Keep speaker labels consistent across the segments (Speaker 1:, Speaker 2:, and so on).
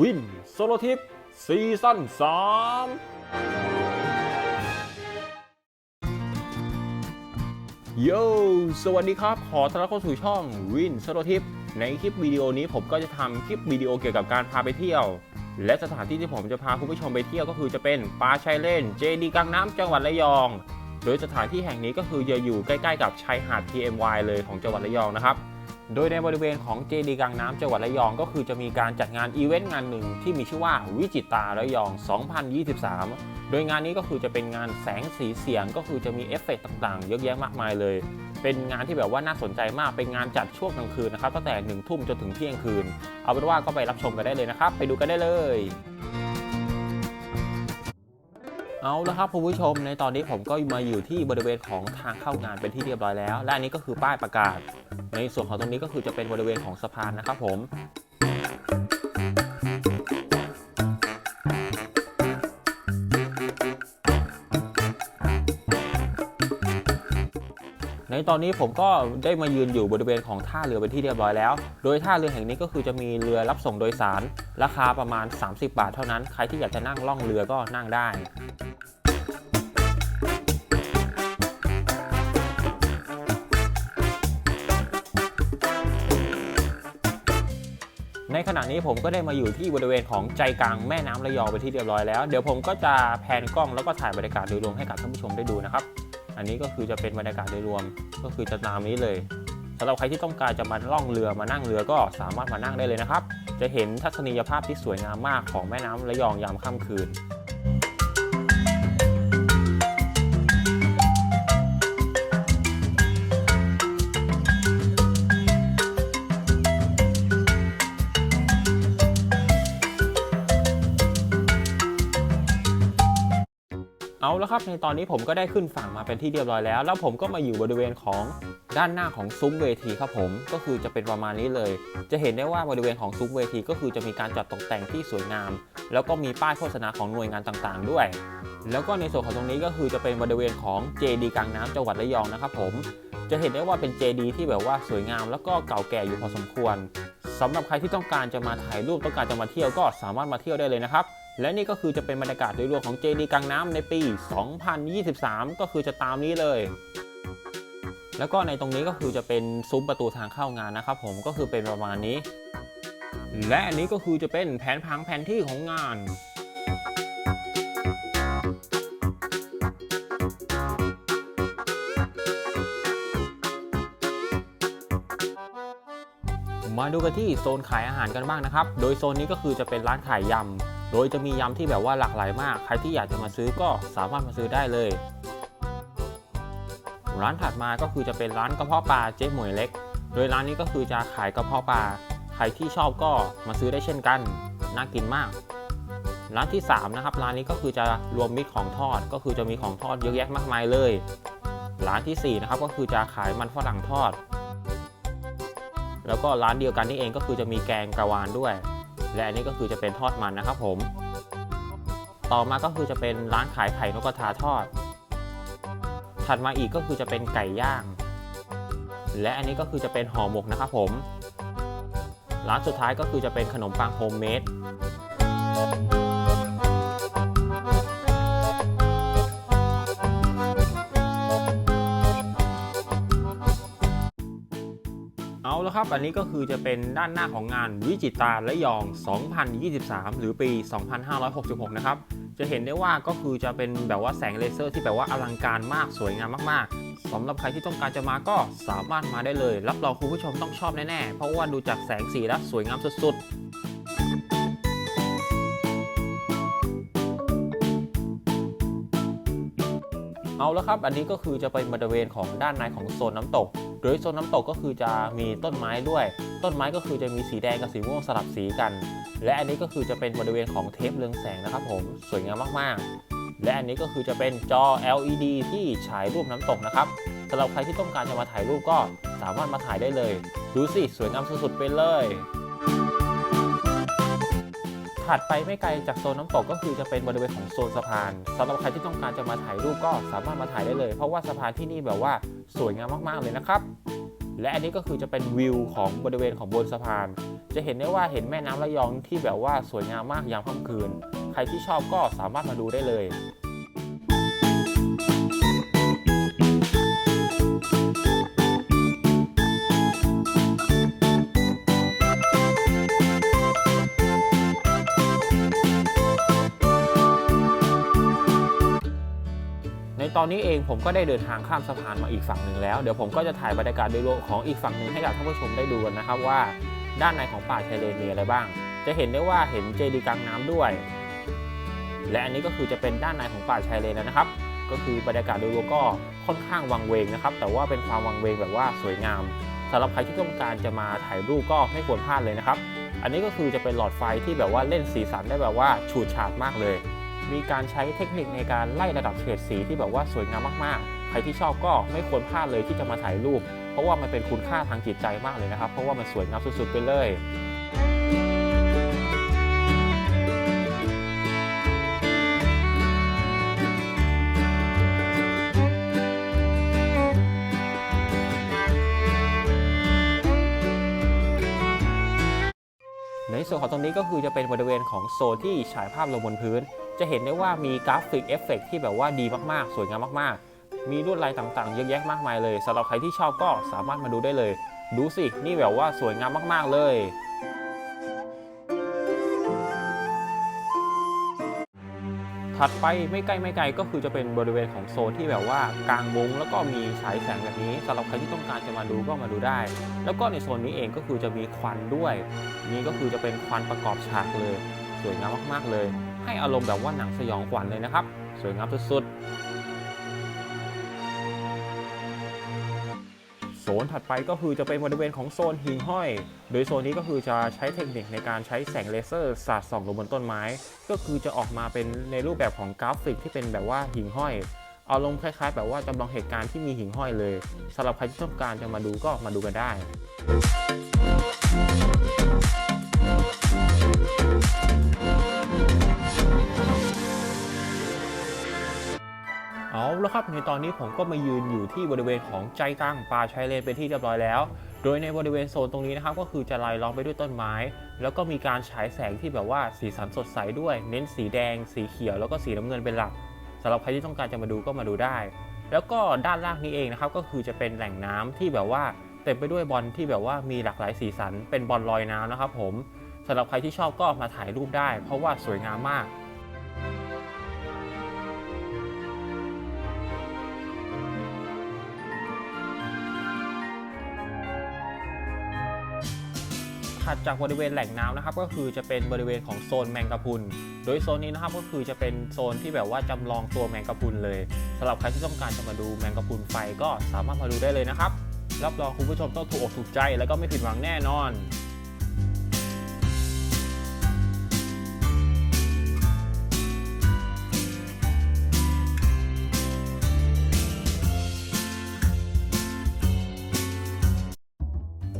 Speaker 1: วินโซโลทิปซีซั่น3โยสวัสดีครับ ขอต้อนรับเข้าสู่ช่องวินโซโลทิปในคลิปวิดีโอนี้ผมก็จะทำคลิปวิดีโอเกี่ยวกับการพาไปเที่ยว และสถานที่ที่ผมจะพาคุณผู้ชมไปเที่ยวก็คือจะเป็นปาชายเล่นเจดีกลางน้ำจังหวัดระยอง โดยสถานที่แห่งนี้ก็คือจะอยู่ใกล้ ๆ กับชายหาด TMY เลยของจังหวัดระยองนะครับ โดยในบริเวณของเจดีกลางน้ำจังหวัดระยองก็คือจะมีการจัดงานอีเวนต์งานหนึ่งที่มีชื่อว่าวิจิตาระยอง 2023 โดยงานนี้ก็คือจะเป็นงานแสงสีเสียงก็คือจะมีเอฟเฟกต์ต่างๆ เยอะแยะมากมายเลย เป็นงานที่แบบว่าน่าสนใจมากเป็นงานจัดช่วงกลางคืนนะครับตั้งแต่1นึ่ทุ่มจนถึงเที่ยงคืน เอาเป็นว่าก็ไปรับชมกันได้เลยนะครับ ไปดูกันได้เลย เอาละครับคุณผู้ชมในตอนนี้ผมก็มาอยู่ที่บริเวณของทางเข้างานเป็นที่เรียบร้อยแล้ว และอันนี้ก็คือป้ายประกาศ ในส่วนของตรงนี้ก็คือจะเป็นบริเวณของสะพานนะครับผมในตอนนี้ผมก็ได้มายืนอยู่บริเวณของท่าเรือเป็นที่เรียบร้อยแล้ว โดยท่าเรือแห่งนี้ก็คือจะมีเรือรับส่งโดยสาร ราคาประมาณ 30 บาทเท่านั้น ใครที่อยากจะนั่งล่องเรือก็นั่งได้ ในขณะนี้ผมก็ได้มาอยู่ที่บริเวณของใจกลางแม่น้ำระยองไปที่เรียบร้อยแล้ว เดี๋ยวผมก็จะแพนกล้องแล้วก็ถ่ายบรรยากาศโดยรวมให้กับท่านผู้ชมได้ดูนะครับ อันนี้ก็คือจะเป็นบรรยากาศโดยรวมก็คือจะตามนี้เลยสำหรับใครที่ต้องการจะมาล่องเรือมานั่งเรือก็สามารถมานั่งได้เลยนะครับ จะเห็นทัศนียภาพที่สวยงามมากของแม่น้ำระยองยามค่ำคืน เอาละครับในตอนนี้ผมก็ได้ขึ้นฝั่งมาเป็นที่เรียบร้อยแล้ว แล้วผมก็มาอยู่บริเวณของด้านหน้าของซุ้มเวทีครับผมก็คือจะเป็นประมาณนี้เลย จะเห็นได้ว่าบริเวณของซุ้มเวทีก็คือจะมีการจัดตกแต่งที่สวยงาม แล้วก็มีป้ายโฆษณาของหน่วยงานต่างๆ ด้วย แล้วก็ในส่วนของตรงนี้ก็คือจะเป็นบริเวณของเจดีกลางน้ำจังหวัดระยองนะครับผมจะเห็นได้ว่าเป็นเจดีที่แบบว่าสวยงาม แล้วก็เก่าแก่อยู่พอสมควรสำหรับใครที่ต้องการจะมาถ่ายรูปต้องการจะมาเที่ยวก็สามารถมาเที่ยวได้เลยนะครับ และนี่ก็คือจะเป็นบรรยากาศโดยรวมของเจดีกลางน้ำในปี 2023 ก็คือจะตามนี้เลยแล้วก็ในตรงนี้ก็คือจะเป็นซุ้มประตูทางเข้างานนะครับผมก็คือเป็นประมาณนี้ และอันนี้ก็คือจะเป็นแผนพังแผนที่ของงาน มาดูกันที่โซนขายอาหารกันบ้างนะครับ โดยโซนนี้ก็คือจะเป็นร้านขายยำ โดยจะมียำที่แบบว่าหลากหลายมาก ใครที่อยากจะมาซื้อก็สามารถมาซื้อได้เลย ร้านถัดมาก็คือจะเป็นร้านกระเพาะปลาเจ๊หมวยเล็ก โดยร้านนี้ก็คือจะขายกระเพาะปลา ใครที่ชอบก็มาซื้อได้เช่นกัน น่ากินมาก ร้านที่สามนะครับร้านนี้ก็คือจะรวมมิตรของทอด ก็คือจะมีของทอดเยอะแยะมากมายเลย ร้านที่สี่นะครับก็คือจะขายมันฝรั่งทอด แล้วก็ร้านเดียวกันนี่เองก็คือจะมีแกงกะวานด้วย และอันนี้ก็คือจะเป็นทอดมันนะครับผม ต่อมาก็คือจะเป็นร้านขายไข่นกกระทาทอด ถัดมาอีกก็คือจะเป็นไก่ย่าง และอันนี้ก็คือจะเป็นห่อหมกนะครับผม ร้านสุดท้ายก็คือจะเป็นขนมปังโฮมเมด ครับ อันนี้ก็คือจะเป็นด้านหน้าของงานวิจิตราและยอง 2023 หรือปี 2566 นะครับ จะเห็นได้ว่าก็คือจะเป็นแบบว่าแสงเลเซอร์ที่แบบว่าอลังการมากสวยงามมากๆสำหรับใครที่ต้องการจะมาก็สามารถมาได้เลย รับรองคุณผู้ชมต้องชอบแน่ๆ เพราะว่าดูจากแสงสีแล้วสวยงามสุดๆเอาและครับ อันนี้ก็คือจะเป็นบริเวณของด้านในของโซนน้ำตก โดยโซนน้ำตกก็คือจะมีต้นไม้ด้วย ต้นไม้ก็คือจะมีสีแดงกับสีม่วงสลับสีกัน และอันนี้ก็คือจะเป็นบริเวณของเทปเรืองแสงนะครับผมสวยงามมากๆ และอันนี้ก็คือจะเป็นจอ LED ที่ฉายรูปน้ำตกนะครับสำหรับใครที่ต้องการจะมาถ่ายรูปก็สามารถมาถ่ายได้เลย ดูสิสวยงามสุดๆไปเลย ถัดไปไม่ไกลจากโซนน้ำตกก็คือจะเป็นบริเวณของโซนสะพานสำหรับใครที่ต้องการจะมาถ่ายรูปก็สามารถมาถ่ายได้เลย เพราะว่าสะพานที่นี่แบบว่าสวยงามมากๆเลยนะครับ และอันนี้ก็คือจะเป็นวิวของบริเวณของบนสะพาน จะเห็นได้ว่าเห็นแม่น้ำระยองที่แบบว่าสวยงามมากยามค่ำคืน ใครที่ชอบก็สามารถมาดูได้เลย ตอนนี้เองผมก็ได้เดินทางข้ามสะพานมาอีกฝั่งหนึ่งแล้ว เดี๋ยวผมก็จะถ่ายบรรยากาศโดยรวมของอีกฝั่งหนึ่งให้กับท่านผู้ชมได้ดูกันนะครับว่า ด้านในของป่าชายเลนมีอะไรบ้าง จะเห็นได้ว่าเห็นเจดีย์กลางน้ำด้วย และอันนี้ก็คือจะเป็นด้านในของป่าชายเลนนะครับ ก็คือบรรยากาศโดยรวมก็ค่อนข้างวังเวงนะครับ แต่ว่าเป็นความวังเวงแบบว่าสวยงามสำหรับใครที่ต้องการจะมาถ่ายรูปก็ไม่ควรพลาดเลยนะครับ อันนี้ก็คือจะเป็นหลอดไฟที่แบบว่าเล่นสีสันได้แบบว่าฉูดฉาดมากเลย มีการใช้เทคนิคในการไล่ระดับเฉดสีที่แบบว่าสวยงามมากๆ ใครที่ชอบก็ไม่ควรพลาดเลยที่จะมาถ่ายรูป เพราะว่ามันเป็นคุณค่าทางจิตใจมากเลยนะครับ เพราะว่ามันสวยงามสุดๆไปเลย ส่วนของตรงนี้ก็คือจะเป็นบริเวณของโซนที่ฉายภาพลงบนพื้น จะเห็นได้ว่ามีกราฟิกเอฟเฟกที่แบบว่าดีมากๆ สวยงามมากๆ มีลวดลายต่างๆ เยอะแยะมากมายเลยสำหรับใครที่ชอบก็สามารถมาดูได้เลย ดูสิ นี่แบบว่าสวยงามมากๆเลย ถัดไปไม่ใกล้ไม่ไกลก็คือจะเป็นบริเวณของโซนที่แบบว่ากลางวงแล้วก็มีฉายแสงแบบนี้สำหรับใครที่ต้องการจะมาดูก็มาดูได้ แล้วก็ในโซนนี้เองก็คือจะมีควันด้วย นี่ก็คือจะเป็นควันประกอบฉากเลย สวยงามมากๆเลย ให้อารมณ์แบบว่าหนังสยองขวัญเลยนะครับ สวยงามสุดๆ ซนถัดไปก็คือจะเป็นบริเวณของโซนหิ่งห้อย โดยโซนนี้ก็คือจะใช้เทคนิคในการใช้แสงเลเซอร์สาดส่องลงบนต้นไม้ ก็คือจะออกมาเป็นในรูปแบบของกราฟิกที่เป็นแบบว่าหิ่งห้อย เอาลงคล้ายๆ แบบว่าจำลองเหตุการณ์ที่มีหิ่งห้อยเลยสำหรับใครที่ต้องการจะมาดูก็มาดูกันได้ ล้วครับ ในตอนนี้ผมก็มายืนอยู่ที่บริเวณของใจกลางป่าชายเลนเป็นที่เรียบร้อยแล้ว โดยในบริเวณโซนตรงนี้นะครับก็คือจะลายล้อมไปด้วยต้นไม้ แล้วก็มีการฉายแสงที่แบบว่าสีสันสดใสด้วย เน้นสีแดง สีเขียวแล้วก็สีน้ำเงินเป็นหลักสำหรับใครที่ต้องการจะมาดูก็มาดูได้ แล้วก็ด้านล่างนี้เองนะครับก็คือจะเป็นแหล่งน้ำที่แบบว่าเต็มไปด้วยบอลที่แบบว่ามีหลากหลายสีสัน เป็นบอลลอยน้ำนะครับผมสำหรับใครที่ชอบก็มาถ่ายรูปได้ เพราะว่าสวยงามมาก ถัดจากบริเวณแหล่งน้ำนะครับก็คือจะเป็นบริเวณของโซนแมงกะพรุน โดยโซนนี้นะครับก็คือจะเป็นโซนที่แบบว่าจำลองตัวแมงกะพรุนเลยสำหรับใครที่ต้องการจะมาดูแมงกะพรุนไฟก็สามารถมาดูได้เลยนะครับรับรองคุณผู้ชมต้องถูกอกถูกใจ แล้วก็ไม่ผิดหวังแน่นอน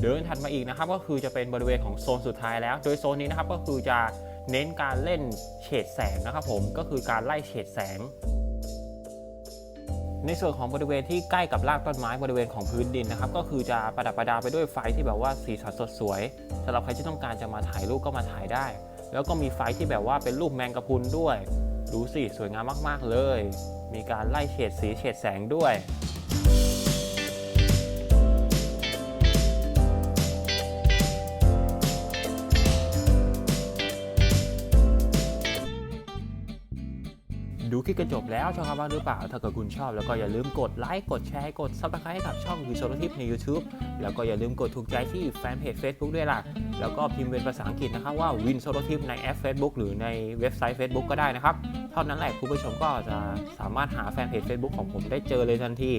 Speaker 1: ดินถัดมาอีกนะครับก็คือจะเป็นบริเวณของโซนสุดท้ายแล้ว โดยโซนนี้นะครับก็คือจะเน้นการเล่นเฉดแสงนะครับผมก็คือการไล่เฉดแสง ในส่วนของบริเวณที่ใกล้กับรากต้นไม้บริเวณของพื้นดินนะครับก็คือจะประดับประดาไปด้วยไฟที่แบบว่าสีสันสดสวยสำหรับใครที่ต้องการจะมาถ่ายรูปก็มาถ่ายได้ แล้วก็มีไฟที่แบบว่าเป็นรูปแมงกะพรุนด้วย ดูสิสวยงามมาก ๆ เลย มีการไล่เฉดสีเฉดแสงด้วย ลิปกันจบแล้วชอบกันบ้าหรือเปล่า ถ้าเกิดคุณชอบแล้วก็อย่าลืมกดไลค์กดแชร์กดซับสไครต์ให้กับช่องวิโซลทิปใน YouTube แล้วก็อย่าลืมกดถูกใจที่แฟนเพจ Facebook ด้วยล่ะ แล้วก็พิมพ์เป็นภาษาอังกฤษนะครับว่า Win s o l o t i p ในแอป Facebook หรือในเว็บไซต์ Facebook ก็ได้นะครับ เท่านั้นแหละคุณผู้ชมก็จะสามารถหาแฟนเพจ Facebook ของผมได้เจอเลยทันที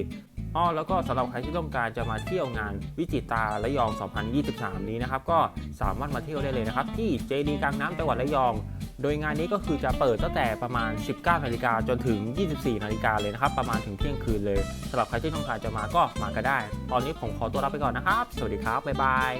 Speaker 1: อ้อแล้วก็สำหรับใครที่ต้องการจะมาเที่ยวงานวิจิตาระยอง 2023 นี้นะครับก็สามารถมาเที่ยวได้เลยนะครับที่เจดีกลางน้ำจังหวัดระยอง โดยงานนี้ก็คือจะเปิดตั้งแต่ประมาณ 19 นาฬิกาจนถึง 24 นาฬิกาเลยนะครับ ประมาณถึงเที่ยงคืนเลยสำหรับใครที่ต้องการจะมาก็มาก็ได้ ตอนนี้ผมขอตัวลาไปก่อนนะครับ สวัสดีครับบ๊ายบาย